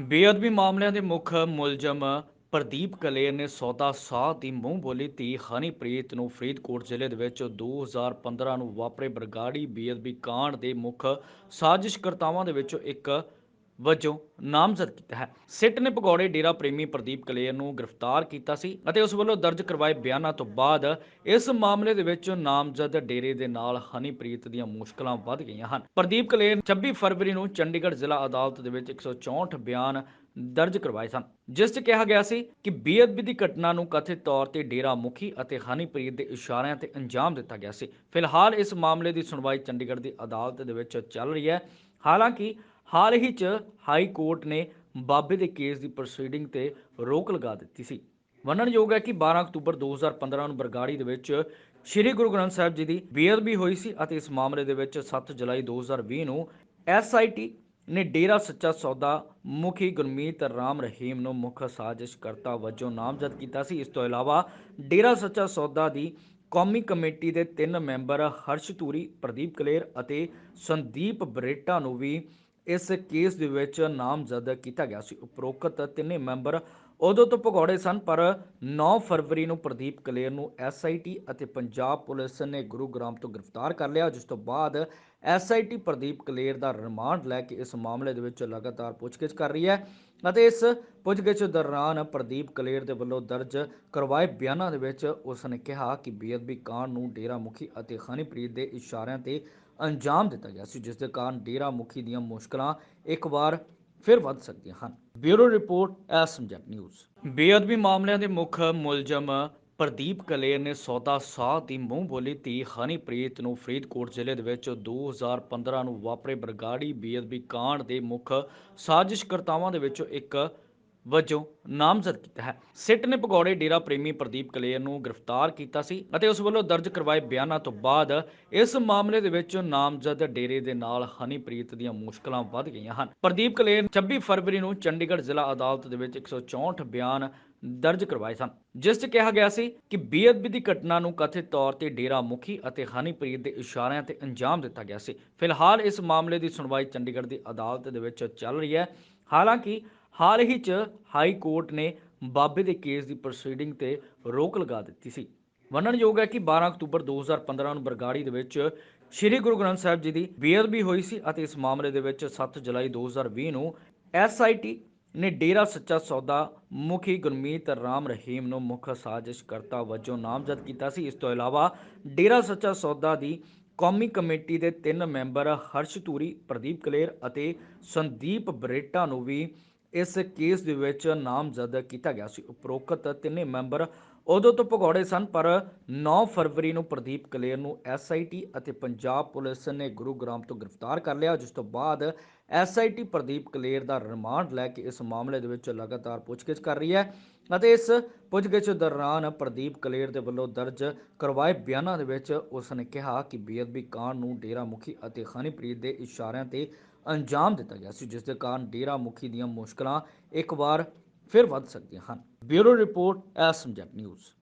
ਬੇਅਦਬੀ ਮਾਮਲਿਆਂ ਦੇ ਮੁੱਖ ਮੁਲਜ਼ਮ ਪ੍ਰਦੀਪ ਕਲੇਰ ਨੇ ਸੌਦਾ ਸਾਹ ਦੀ ਮੂੰਹ ਬੋਲੀ ਧੀ ਹਨੀਪ੍ਰੀਤ ਨੂੰ ਫਰੀਦਕੋਟ ਜ਼ਿਲ੍ਹੇ ਦੇ ਵਿੱਚ 2015 ਨੂੰ ਵਾਪਰੇ ਬਰਗਾੜੀ ਬੇਅਦਬੀ ਕਾਂਡ ਦੇ ਮੁੱਖ ਸਾਜ਼ਿਸ਼ਕਰਤਾਵਾਂ ਦੇ ਵਿੱਚੋਂ ਇੱਕ ਵਜੋਂ ਨਾਮਜ਼ਦ ਕੀਤਾ ਹੈ। ਸਿੱਟ ਨੇ ਭਗੌੜੇ ਡੇਰਾ ਪ੍ਰੇਮੀ ਪ੍ਰਦੀਪ ਕਲੇਰ ਨੂੰ ਗ੍ਰਿਫਤਾਰ ਕੀਤਾ ਸੀ ਅਤੇ ਉਸ ਵੱਲੋਂ ਦਰਜ ਕਰਵਾਏ ਬਿਆਨਾਂ ਤੋਂ ਬਾਅਦ ਇਸ ਮਾਮਲੇ ਦੇ ਵਿੱਚ ਨਾਮਜ਼ਦ ਡੇਰੇ ਦੇ ਨਾਲ ਹਨੀਪ੍ਰੀਤ ਦੀਆਂ ਮੁਸ਼ਕਲਾਂ ਵੱਧ ਗਈਆਂ ਹਨ। ਪ੍ਰਦੀਪ ਕਲੇਰ 26 ਫਰਵਰੀ ਨੂੰ ਚੰਡੀਗੜ੍ਹ ਜ਼ਿਲ੍ਹਾ ਅਦਾਲਤ ਦੇ ਵਿੱਚ 164 ਬਿਆਨ ਦਰਜ ਕਰਵਾਏ ਸਨ, ਜਿਸ 'ਚ ਕਿਹਾ ਗਿਆ ਸੀ ਕਿ ਬੇਅਦਬੀ ਦੀ ਘਟਨਾ ਨੂੰ ਕਥਿਤ ਤੌਰ ਤੇ ਡੇਰਾ ਮੁਖੀ ਅਤੇ ਹਨੀਪ੍ਰੀਤ ਦੇ ਇਸ਼ਾਰਿਆਂ ਤੇ ਅੰਜਾਮ ਦਿੱਤਾ ਗਿਆ ਸੀ। ਫਿਲਹਾਲ ਇਸ ਮਾਮਲੇ ਦੀ ਸੁਣਵਾਈ ਚੰਡੀਗੜ੍ਹ ਦੀ ਅਦਾਲਤ ਦੇ ਵਿੱਚ ਚੱਲ ਰਹੀ ਹੈ। ਹਾਲਾਂਕਿ ਹਾਲ ਹੀ 'ਚ ਹਾਈ ਕੋਰਟ ਨੇ ਬਾਬੇ ਦੇ ਕੇਸ ਦੀ ਪ੍ਰੋਸੀਡਿੰਗ ਤੇ ਰੋਕ ਲਗਾ ਦਿੱਤੀ ਸੀ। ਮੰਨਣਯੋਗ ਹੈ ਕਿ 12 ਅਕਤੂਬਰ 2015 ਨੂੰ ਬਰਗਾੜੀ ਦੇ ਵਿੱਚ ਸ੍ਰੀ ਗੁਰੂ ਗ੍ਰੰਥ ਸਾਹਿਬ ਜੀ ਦੀ ਬੇਅਦਬੀ ਹੋਈ ਸੀ ਅਤੇ ਇਸ ਮਾਮਲੇ ਦੇ ਵਿੱਚ 7 ਜੁਲਾਈ 2020 ਨੂੰ ਐਸਆਈਟੀ ਨੇ ਡੇਰਾ ਸੱਚਾ ਸੌਦਾ ਮੁਖੀ ਗੁਰਮੀਤ ਰਾਮ ਰਹੀਮ ਨੂੰ ਮੁੱਖ ਸਾਜ਼ਿਸ਼ਕਰਤਾ ਵਜੋਂ ਨਾਮਜ਼ਦ ਕੀਤਾ ਸੀ। ਇਸ ਤੋਂ ਇਲਾਵਾ ਡੇਰਾ ਸੱਚਾ ਸੌਦਾ ਦੀ ਕੌਮੀ ਕਮੇਟੀ ਦੇ ਤਿੰਨ ਮੈਂਬਰ ਹਰਸ਼ ਧੂਰੀ, ਪ੍ਰਦੀਪ ਕਲੇਰ ਅਤੇ ਸੰਦੀਪ ਬਰੇਟਾ ਨੂੰ ਵੀ ਇਸ ਕੇਸ ਦੇ ਵਿੱਚ ਨਾਮਜ਼ਦ ਕੀਤਾ ਗਿਆ ਸੀ। ਉਪਰੋਕਤ ਤਿੰਨੇ ਮੈਂਬਰ ਉਦੋਂ ਤੋਂ ਭਗੌੜੇ ਸਨ, ਪਰ 9 ਫਰਵਰੀ ਨੂੰ ਪ੍ਰਦੀਪ ਕਲੇਰ ਨੂੰ ਐਸਆਈਟੀ ਅਤੇ ਪੰਜਾਬ ਪੁਲਿਸ ਨੇ ਗੁਰੂਗ੍ਰਾਮ ਤੋਂ ਗ੍ਰਿਫਤਾਰ ਕਰ ਲਿਆ, ਜਿਸ ਤੋਂ ਬਾਅਦ ਐਸਆਈਟੀ ਪ੍ਰਦੀਪ ਕਲੇਰ ਦਾ ਰਿਮਾਂਡ ਲੈ ਕੇ ਇਸ ਮਾਮਲੇ ਦੇ ਵਿੱਚ ਲਗਾਤਾਰ ਪੁੱਛਗਿੱਛ ਕਰ ਰਹੀ ਹੈ ਅਤੇ ਇਸ ਪੁੱਛਗਿੱਛ ਦੌਰਾਨ ਪ੍ਰਦੀਪ ਕਲੇਰ ਦੇ ਵੱਲੋਂ ਦਰਜ ਕਰਵਾਏ ਬਿਆਨਾਂ ਦੇ ਵਿੱਚ ਉਸ ਨੇ ਕਿਹਾ ਕਿ ਬੇਅਦਬੀ ਕਾਂਡ ਨੂੰ ਡੇਰਾ ਮੁਖੀ ਅਤੇ ਹਨੀਪ੍ਰੀਤ ਦੇ ਇਸ਼ਾਰਿਆਂ ਤੇ ਅੰਜਾਮ ਦਿੱਤਾ ਗਿਆ ਸੀ ਜਿਸ ਦੇ ਕਾਰਨ ਡੇਰਾ ਮੁਖੀ ਦੀਆਂ ਮੁਸ਼ਕਲਾਂ ਇੱਕ ਵਾਰ ਫਿਰ ਵੱਧ ਸਕਦੀਆਂ ਹਨ। ਬਿਊਰੋ ਰਿਪੋਰਟ ਐਸਐਮਜੈਟ ਨਿਊਜ਼। ਬੇਅਦਬੀ ਮਾਮਲਿਆਂ ਦੇ ਮੁੱਖ ਮੁਲਜ਼ਮ ਪ੍ਰਦੀਪ ਕਲੇਰ ਨੇ ਸੌਦਾ ਸਾਹ ਦੀ ਮੂੰਹ ਬੋਲੀ ਧੀ ਹਨੀਪ੍ਰੀਤ ਨੂੰ ਫਰੀਦਕੋਟ ਜ਼ਿਲ੍ਹੇ ਦੇ ਵਿੱਚ 2015 ਨੂੰ ਵਾਪਰੇ ਬਰਗਾੜੀ ਬੇਅਦਬੀ ਕਾਂਡ ਦੇ ਮੁੱਖ ਸਾਜ਼ਿਸ਼ਕਰਤਾਵਾਂ ਦੇ ਵਿੱਚੋਂ ਇੱਕ ਵਜੋਂ ਨਾਮਜ਼ਦ ਕੀਤਾ ਹੈ। ਸਿੱਟ ਨੇ ਭਗੌੜੇ ਡੇਰਾ ਪ੍ਰੇਮੀ ਪ੍ਰਦੀਪ ਕਲੇਰ ਨੂੰ ਗ੍ਰਿਫਤਾਰ ਕੀਤਾ ਸੀ ਅਤੇ ਉਸ ਵੱਲੋਂ ਦਰਜ ਕਰਵਾਏ ਬਿਆਨਾਂ ਤੋਂ ਬਾਅਦ ਇਸ ਮਾਮਲੇ ਦੇ ਵਿੱਚ ਨਾਮਜ਼ਦ ਡੇਰੇ ਦੇ ਨਾਲ ਹਨੀਪ੍ਰੀਤ ਦੀਆਂ ਮੁਸ਼ਕਲਾਂ ਵੱਧ ਗਈਆਂ ਹਨ। ਪ੍ਰਦੀਪ ਕਲੇਰ 26 ਫਰਵਰੀ ਨੂੰ ਚੰਡੀਗੜ੍ਹ ਜ਼ਿਲ੍ਹਾ ਅਦਾਲਤ ਦੇ ਵਿੱਚ 164 ਬਿਆਨ ਦਰਜ ਕਰਵਾਏ ਸਨ, ਜਿਸ 'ਚ ਕਿਹਾ ਗਿਆ ਸੀ ਕਿ ਬੇਅਦਬੀ ਦੀ ਘਟਨਾ ਨੂੰ ਕਥਿਤ ਤੌਰ ਤੇ ਡੇਰਾ ਮੁਖੀ ਅਤੇ ਹਨੀਪ੍ਰੀਤ ਦੇ ਇਸ਼ਾਰਿਆਂ ਤੇ ਅੰਜਾਮ ਦਿੱਤਾ ਗਿਆ ਸੀ। ਫਿਲਹਾਲ ਇਸ ਮਾਮਲੇ ਦੀ ਸੁਣਵਾਈ ਚੰਡੀਗੜ੍ਹ ਦੀ ਅਦਾਲਤ ਦੇ ਵਿੱਚ ਚੱਲ ਰਹੀ ਹੈ। ਹਾਲਾਂਕਿ ਹਾਲ ਹੀ 'ਚ ਹਾਈ ਕੋਰਟ ਨੇ ਬਾਬੇ ਦੇ ਕੇਸ ਦੀ ਪ੍ਰੋਸੀਡਿੰਗ ਤੇ ਰੋਕ ਲਗਾ ਦਿੱਤੀ ਸੀ। ਵਰਣਨਯੋਗ ਹੈ ਕਿ 12 ਅਕਤੂਬਰ 2015 ਨੂੰ ਬਰਗਾੜੀ ਦੇ ਵਿੱਚ ਸ੍ਰੀ ਗੁਰੂ ਗ੍ਰੰਥ ਸਾਹਿਬ ਜੀ ਦੀ ਬੇਅਦਬੀ ਹੋਈ ਸੀ ਅਤੇ ਇਸ ਮਾਮਲੇ ਦੇ ਵਿੱਚ 7 ਜੁਲਾਈ 2020 ਨੂੰ ਐਸਆਈਟੀ ਨੇ ਡੇਰਾ ਸੱਚਾ ਸੌਦਾ ਮੁਖੀ ਗੁਰਮੀਤ ਰਾਮ ਰਹੀਮ ਨੂੰ ਮੁੱਖ ਸਾਜ਼ਿਸ਼ਕਰਤਾ ਵਜੋਂ ਨਾਮਜ਼ਦ ਕੀਤਾ ਸੀ। ਇਸ ਤੋਂ ਇਲਾਵਾ ਡੇਰਾ ਸੱਚਾ ਸੌਦਾ ਦੀ ਕੌਮੀ ਕਮੇਟੀ ਦੇ ਤਿੰਨ ਮੈਂਬਰ ਹਰਸ਼ ਧੂਰੀ, ਪ੍ਰਦੀਪ ਕਲੇਰ ਅਤੇ ਸੰਦੀਪ ਬਰੇਟਾ ਨੂੰ ਵੀ ਇਸ ਕੇਸ ਦੇ ਵਿੱਚ ਨਾਮਜ਼ਦ ਕੀਤਾ ਗਿਆ ਸੀ, ਉਪਰੋਕਤ ਤਿੰਨੇ ਮੈਂਬਰ ਉਦੋਂ ਤੋਂ ਭਗੌੜੇ ਸਨ, ਪਰ 9 ਫਰਵਰੀ ਨੂੰ ਪ੍ਰਦੀਪ ਕਲੇਰ ਨੂੰ ਐਸਆਈਟੀ ਅਤੇ ਪੰਜਾਬ ਪੁਲਿਸ ਨੇ ਗੁਰੂਗ੍ਰਾਮ ਤੋਂ ਗ੍ਰਿਫਤਾਰ ਕਰ ਲਿਆ, ਜਿਸ ਤੋਂ ਬਾਅਦ ਐਸਆਈਟੀ ਪ੍ਰਦੀਪ ਕਲੇਰ ਦਾ ਰਿਮਾਂਡ ਲੈ ਕੇ ਇਸ ਮਾਮਲੇ ਦੇ ਵਿੱਚ ਲਗਾਤਾਰ ਪੁੱਛਗਿੱਛ ਕਰ ਰਹੀ ਹੈ ਅਤੇ ਇਸ ਪੁੱਛਗਿੱਛ ਦੌਰਾਨ ਪ੍ਰਦੀਪ ਕਲੇਰ ਦੇ ਵੱਲੋਂ ਦਰਜ ਕਰਵਾਏ ਬਿਆਨਾਂ ਦੇ ਵਿੱਚ ਉਸ ਨੇ ਕਿਹਾ ਕਿ ਬੇਅਦਬੀ ਕਾਂਡ ਨੂੰ ਡੇਰਾ ਮੁਖੀ ਅਤੇ ਹਨੀਪ੍ਰੀਤ ਦੇ ਇਸ਼ਾਰਿਆਂ ਤੇ ਅੰਜਾਮ ਦਿੱਤਾ ਗਿਆ ਸੀ ਜਿਸ ਦੇ ਕਾਰਨ ਡੇਰਾ ਮੁਖੀ ਦੀਆਂ ਮੁਸ਼ਕਲਾਂ ਇੱਕ ਵਾਰ ਫਿਰ ਵੱਧ ਸਕਦੀਆਂ ਹਨ। ਬਿਊਰੋ ਰਿਪੋਰਟ ਐਸਐਮਜੈਟ ਨਿਊਜ਼।